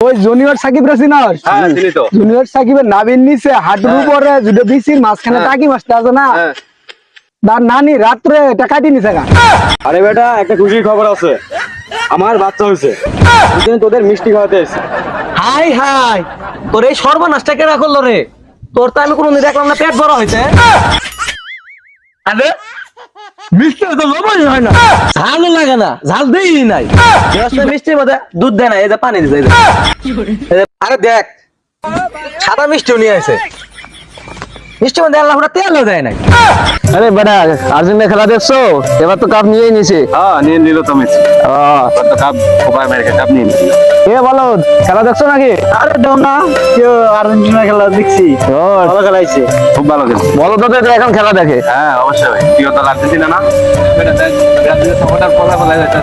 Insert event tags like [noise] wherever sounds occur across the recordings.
ওই জুনিয়র সাকিব রাসিনার। হ্যাঁ চিনি তো। জুনিয়র সাকিবের নাবির নিচে হাঁটুর হ্যাঁ। উপরে জুডো বিসির মাঝখানে হ্যাঁ। টাকি মাছটা আছে না। হ্যাঁ। তার নানি রাত্রে এটা কাটি নিছে আরে বেটা একটা খুশির খবর আছে। আমার বাচ্চা হয়েছে। তোদের মিষ্টি খাওয়াতে হাই হাই। তোর এই সর্বনাশটা কেনা করল রে? তোর তো আমি কোনোদিন দেখলাম না পেট বড় হয়েছে আরে মিষ্টি তো লবণই হয় না। ঝাল লাগে না ঝাল দেই নাই। গ্লাসটা মিষ্টির মধ্যে দুধ দেয় না এই যে পানি দিছে এই যে। এই যে, আরে দেখ সাদা মিষ্টিও নিয়ে আসে মিষ্টির মধ্যে আল্লাহ দেয় নাই আরে বেটা আর্জেন্টিনা খেলা দেখছ? এবার তো কাপ নিয়েই নিছে। হ্যাঁ নিয়ে নিল তো মেসি। এবার তো কাপ কোপা আমেরিকা কাপ নিয়ে নিল। এ বলো খেলা দেখছ নাকি? আরে দাও না কেউ আর্জেন্টিনা খেলা দেখছি। ভালো খেলাইছে। খুব ভালো খেলছে। বলো তো তো এখন খেলা দেখে। হ্যাঁ অবশ্যই। তো না না? বেটা দেখ ব্রাজিলের সাপোর্টার পড়া বলা যাচ্ছে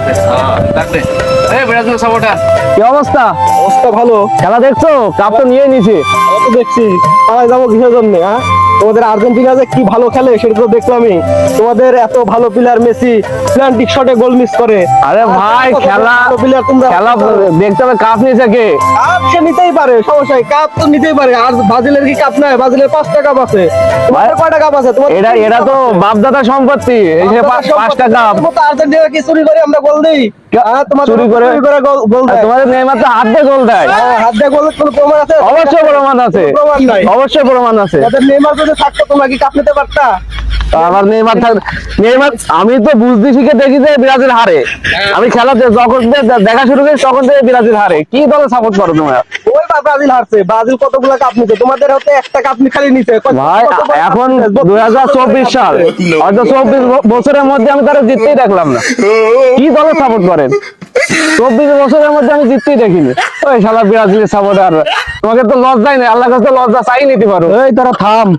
হ্যাঁ এই ব্রাজিলের সাপোর্টার কি অবস্থা? অবস্থা ভালো। খেলা দেখছ? কাপ তো নিয়েই নিছে। তো দেখছি। খেলায় যাব কিসের জন্য হ্যাঁ? তোমাদের আর্জেন্টিনা যে কি ভালো খেলে সেটা তো দেখলামই তোমাদের এত ভালো প্লেয়ার মেসি প্ল্যান্টিক শটে গোল মিস করে। আরে ভাই খেলা প্লেয়ার তোমরা খেলা দেখতে হবে কাপ নিয়েছে কে। কাপ সে নিতেই পারে সমস্যা কাপ তো নিতেই পারে। আর ব্রাজিলের কি কাপ নাই? ব্রাজিলের পাঁচটা কাপ আছে। তোমাদের কয়টা কাপ আছে? তোমার এটা এটা তো বাপদাদা সম্পত্তি। এই যে পাঁচ- পাঁচটা কাপ তো আর্জেন্টিনা কি চুরি করে আমরা গোল দেই। চুরি করে- চুরি করে গোল গোল আর দেয় তোমাদের নেইমার তো হাত দিয়ে গোল দেয়। হ্যাঁ, হাত দিয়ে গোলের কোনো প্রমাণ আছে? অবশ্যই প্রমাণ আছে। প্রমাণ নাই। অবশ্যই প্রমাণ আছে। নেইমার যদি থাকতো তোমরা কি কাপ নিতে পারতা? আমার নেইমার থাক নেইমার আমি তো বুঝতে শিখে দেখি যে ব্রাজিল হারে। আমি খেলাতে যখন দেখা শুরু করি তখন থেকে ব্রাজিল হারে। কি দলে সাপোর্ট করো তোমরা? ওই বা ব্রাজিল হারছে ব্রাজিল কতগুলো কাপ নিছে? তোমাদের হতে একটা কাপ খালি নিছে। ভাই কত বড় কাপ এখন নিছে? দুই হাজার চব্বিশ সাল। হয়তো চব্বিশ বছরের মধ্যে আমি তারা জিততেই দেখলাম না। কি দলে সাপোর্ট করেন? চব্বিশ বছরের মধ্যে আমি জিততেই দেখিনি। ওই শালা ব্রাজিলের সাপোর্টার তোমাকে তো লজ্জাই নেই আল্লাহ কাছে লজ্জা চাই নিতে পারো। এই তোরা থাম।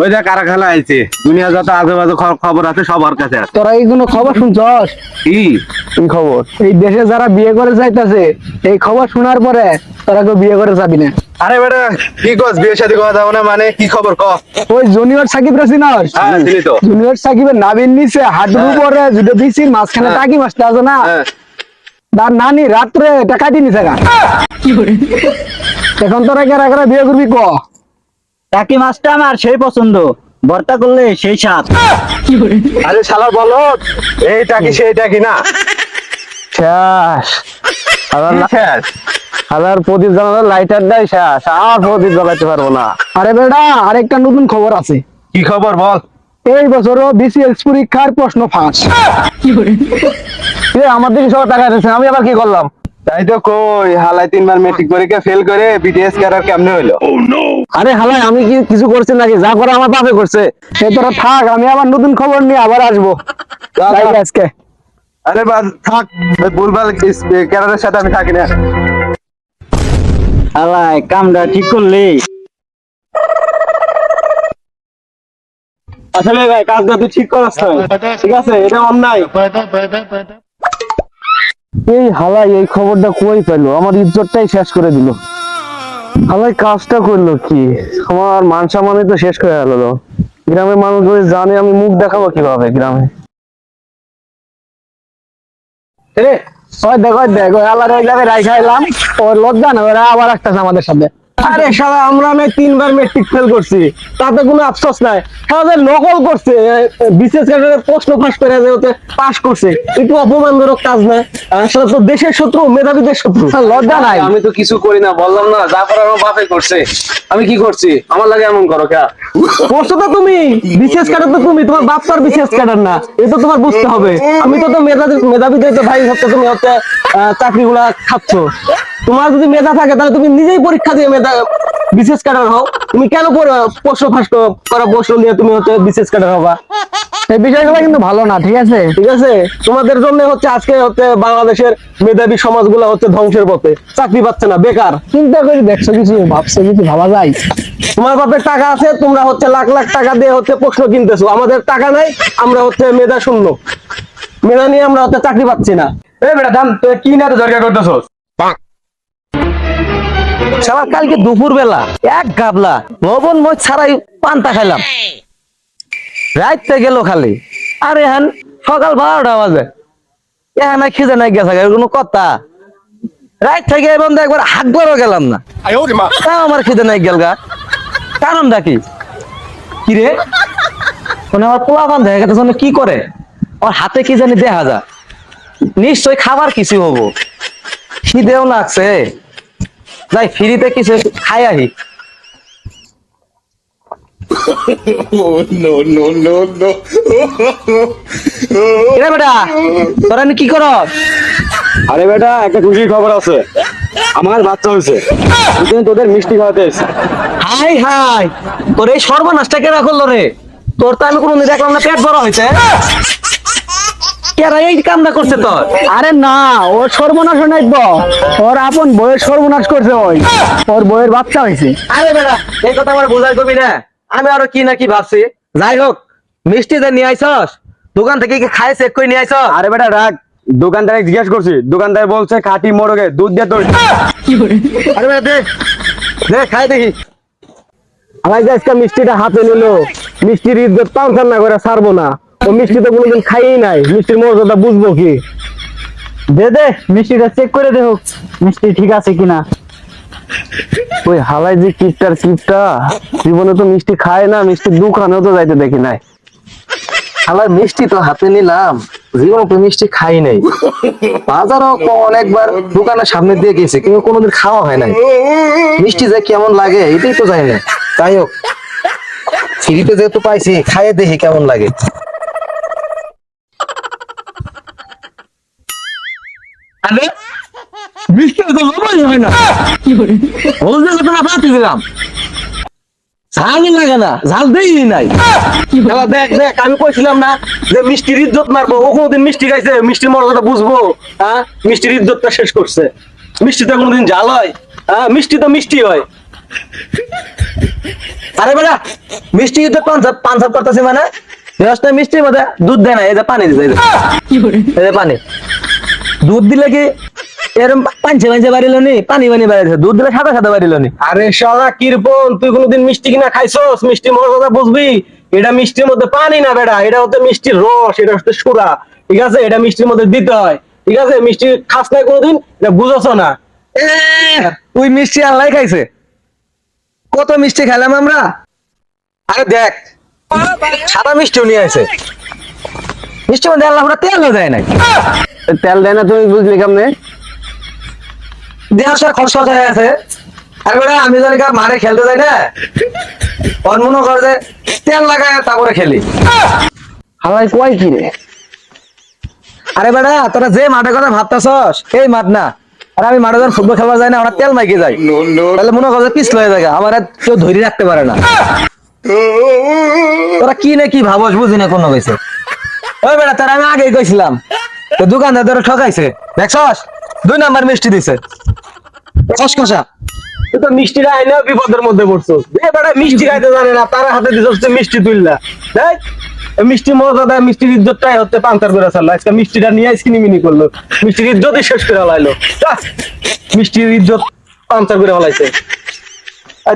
ওই দেখ কারা খেলা আইছে দুনিয়া যত আজেবাজে খবর আছে সবার কাছে আছে। তোরা এইগুলো খবর শুনছস? কি? খবর। এই দেশে যারা বিয়ে করে যাইতাছে এই খবর শোনার পরে তোরা কেউ বিয়ে করে যাবি না। আরে বেটা কি কস বিয়ে যাবে না মানে কি খবর ক? ওই জুনিয়র সাকিব রাসিনার হ্যাঁ চিনি তো। জুনিয়র সাকিবের নাবির নিচে হাঁটুর হ্যাঁ। উপরে মাঝখানে হ্যাঁ। টাকি মাছটা আছে না। হ্যাঁ। তার নানি রাত্রে কাটি নিছে গা। এখন তোরা কেরা কেরা বিয়ে করবি ক? টাকি মাছটা আমার সেই পছন্দ। ভর্তা করলে সেই স্বাদ। আরে শালা বলো এইটা কি সেইটা কি না। শেষ। আবার শেষ। আবার প্রদীপ জ্বালানোর লাইটার দেয় শেষ আর প্রদীপ জ্বালাতে পারব না। আরে বেটা আরেকটা নতুন খবর আছে। কি খবর বল? এই বছরও বিসিএস পরীক্ষার প্রশ্ন ফাঁস। এ, আমার দিকে সব টাকা দিয়েছে আমি আবার কি করলাম? তাই তো কই হালাই তিনবার মেট্রিক পরীক্ষা ফেল করে বিটিএস ক্যাডার কেমনে হইল আরে হালাই আমি কি কিছু করছি নাকি? যা করে আমার বাপে করছে। সে তোরা থাক আমি আবার নতুন খবর নিয়ে আবার আসব। আজকে আরে বাদ থাক ভুলভাল ক্যাডারের সাথে আমি থাকি না। আলাই কামটা ঠিক করলি? আসলে ভাই কাজটা তুই ঠিক করাস। ঠিক আছে এটা অন্যায়। এই হালাই এই খবরটা কই পেল? আমার ইজ্জতটাই শেষ করে দিল। হালাই কাজটা করল কি? আমার মান সম্মানই তো শেষ করে গেল গ্রামের মানুষ যদি জানে আমি মুখ দেখাবো কীভাবে গ্রামে? ওই দেখো দেখো আল্লাহর ওই জায়গায় রাই খাইলাম ওর লজ্জা না, ওরা আবার আসতেছে আমাদের সাথে। আরে শালা আমরা নাই তিনবার মেট্রিক ফেল করছি। তাতে কোনো আফসোস নাই। নকল করছে বিশেষ প্রশ্ন ফাঁস করে পাস করছে। একটু অপমানজনক কাজ না? আসলে তো দেশের শত্রু মেধাবীদের শত্রু। [laughs] লজ্জা নাই। আমি তো কিছু করি না বললাম না যা করার আমার বাপে করছে। আমি কি করছি? আমার লাগে এমন করো কে? করছ তো তুমি। বিশেষ ক্যাডার তো তুমি তোমার বাপ তো আর বিশেষ ক্যাডার না। এ তো তোমার বুঝতে হবে। আমি তো তো মেধাবী মেধাবীদের তো ভাই হচ্ছে তুমি হচ্ছে চাকরি গুলা খাচ্ছ। তোমার যদি মেধা থাকে তাহলে তুমি নিজেই পরীক্ষা দিয়ে মেধা বিশেষ ক্যাডার হও। তুমি কেন প্রশ্ন ফাঁস করা প্রশ্ন দিয়ে তুমি হচ্ছে বিশেষ ক্যাডার হবা? এই বিষয়গুলো কিন্তু ভালো না ঠিক আছে? ঠিক আছে? তোমাদের জন্য হচ্ছে আজকে হচ্ছে বাংলাদেশের মেধাবী সমাজগুলো হচ্ছে ধ্বংসের পথে। চাকরি পাচ্ছে না বেকার। চিন্তা করে দেখছ কিছু ভাবছ কিছু ভাবা যায়। তোমার বাপের টাকা আছে তোমরা হচ্ছে লাখ লাখ টাকা দিয়ে হচ্ছে প্রশ্ন কিনতেছো। আমাদের টাকা নাই আমরা হচ্ছে মেধা শূন্য। মেধা নিয়ে আমরা হচ্ছে চাকরি পাচ্ছি না। এই বেটা দাম তুই কি না তো দরকার করতেছস? সারা কালকে দুপুর বেলা এক গাবলা লবণ মই ছাড়াই পান্তা খাইলাম। রাইতে গেল খালি। আর এহান সকাল বারোটা বাজে। এহান খিদে নাই গেছে কোনো কথা। রাত থেকে এবং একবার হাঁকবারও গেলাম না। তাও আমার খিদে নাই গেল গা। কারণটা কি? কি রে? মানে আমার পোলা বান দেখা গেছে কি করে? ওর হাতে কি জানি দেখা যা নিশ্চয় খাবার কিছু হব। খিদেও লাগছে। যাই ফ্রিতে কিছু খাই আহি। বেটা তোরা নি কি কর আরে বেটা একটা খুশির খবর আছে। আমার বাচ্চা হয়েছে। তোদের মিষ্টি খাওয়াতে। হাই হাই। তোর এই সর্বনাশটা কেনা করল রে? তোর তো আমি কোনোদিন দেখলাম না পেট বড় হয়েছে কেরা এই কামটা করছে তোর। আরে না ও সর্বনাশ নাইব ওর আপন বইয়ের সর্বনাশ করছে ওই। ওর বইয়ের বাচ্চা হয়েছে। আরে বেটা এই কথা আমার বোঝাই করবি না। আমি আরও কি না কি ভাবছি। যাই হোক মিষ্টি যে নিয়ে আইসস দোকান থেকে কি খাই চেক করে নিয়ে আরে বেটা রাখ দোকানদারে জিজ্ঞেস করছি। দোকানদার বলছে খাঁটি মোরগে দুধ দিয়ে তৈরি। আরে বেটা খাই দেখি। আমার আজকে মিষ্টিটা হাতে নিল মিষ্টির ইজ্জত পালসার না করে ছাড়বো না। ও মিষ্টি তো কোনোদিন খাইই নাই। মিষ্টির মর্যাদা বুঝব কি? দে দে, মিষ্টিটা চেক করে দেখো, মিষ্টি ঠিক আছে কিনা। ওই হালাই যে কিপটার কিপটা, জীবনে তো মিষ্টি খায় না, মিষ্টির দোকানেও তো যাইতে দেখি নাই। আমার মিষ্টি তো হাতে নিলাম, জীবন তো মিষ্টি খাই নাই। বাজারও অনেকবার দোকানের সামনে দিয়ে গেছে, কিন্তু কোনোদিন খাওয়া হয় নাই। মিষ্টি যে কেমন লাগে, এটাই তো জানি না। যাই হোক, ফ্রিতে যেহেতু পাইছি, খাইয়ে দেখি কেমন লাগে। আরে মিষ্টি তো হয় না। দিলাম, ঝাল লাগে না, ঝাল দেই নাই। দেখ দেখ, আমি কইছিলাম না যে মিষ্টির ইজ্জত মারবো, ও কোনোদিন মিষ্টি খাইছে মিষ্টির মর্যাদা বুঝব হ্যাঁ মিষ্টির ইজ্জতটা শেষ করছে। মিষ্টি তো কোনোদিন জাল হয় হ্যাঁ মিষ্টি তো মিষ্টি হয়। আরে বেটা, মিষ্টি ইজ্জত পাঞ্চাপ পাঞ্চাপ করতেছে মানে? রাস্তায় মিষ্টির মধ্যে দুধ দেয় না, এই যে পানি যে। পানি। দুধ দিলে কি এরকম পাঞ্চে পাঞ্চে বাড়িল নি পানি পানি বাড়িছে। দুধ দিলে সাদা সাদা বাড়িল নি আরে শালা কিরপন তুই কোনোদিন মিষ্টি কিনা খাইছস? মিষ্টি মর্যাদা বুঝবি? এটা মিষ্টির মধ্যে পানি না বেটা এটা হচ্ছে মিষ্টির রস এটা হচ্ছে সুরা। ঠিক আছে? এটা মিষ্টির মধ্যে দিতে হয়। ঠিক আছে? মিষ্টি খাস নাই কোনোদিন? এটা বুঝছ না? তুই মিষ্টি আল্লাহ খাইছে। কত মিষ্টি খেলাম আমরা? আরে দেখ সাদা মিষ্টিও নিয়ে আছে মিষ্টি মধ্যে আল্লাহ তেলও দেয় নাই তেল দেয় না তুমি বুঝলি কেমনে? দেহ সে খরচ হয়ে আছে। আর আমি জানি কার মারে খেলতে যাই না ওর মনে করে যে তেল লাগায় তারপরে খেলি। হালাই কয় কি রে? আরে বেটা তোরা যে মাঠের কথা ভাবতাছস এই মাঠ না। আর আমি মাঠে যখন ফুটবল খেলবার যাই না আমরা তেল মাইকে যাই তাহলে মনে করে পিছল হয়ে যায় আমার কেউ ধরে রাখতে পারে না। তোরা কি না কি ভাবস বুঝি না কোনো কিছু। ওই বেটা তোরা আমি আগেই কইছিলাম। তো দোকানদার তোরা ঠকাইছে। দেখছস? দুই নাম্বার মিষ্টি দিছে। কসকসা তুই তো আইনে বিপদের মধ্যে পড়ছো। এ বেটা মিষ্টি খাইতে জানে না তার হাতে দিছস তুই মিষ্টি তুললা দেখ মিষ্টি মর্যাদা মিষ্টির ইজ্জতটাই হচ্ছে পাঞ্চার করে চাললো আজকে মিষ্টিটা নিয়ে করল। মিষ্টির ইজ্জতই শেষ করে হলাইলো মিষ্টির ইজ্জত করে হলাইছে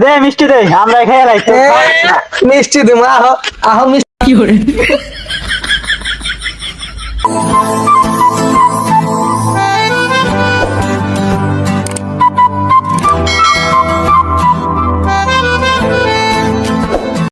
দে মিষ্টি দে আমরা খেয়ে মিষ্টি দিমা আহ আহ মিষ্টি Música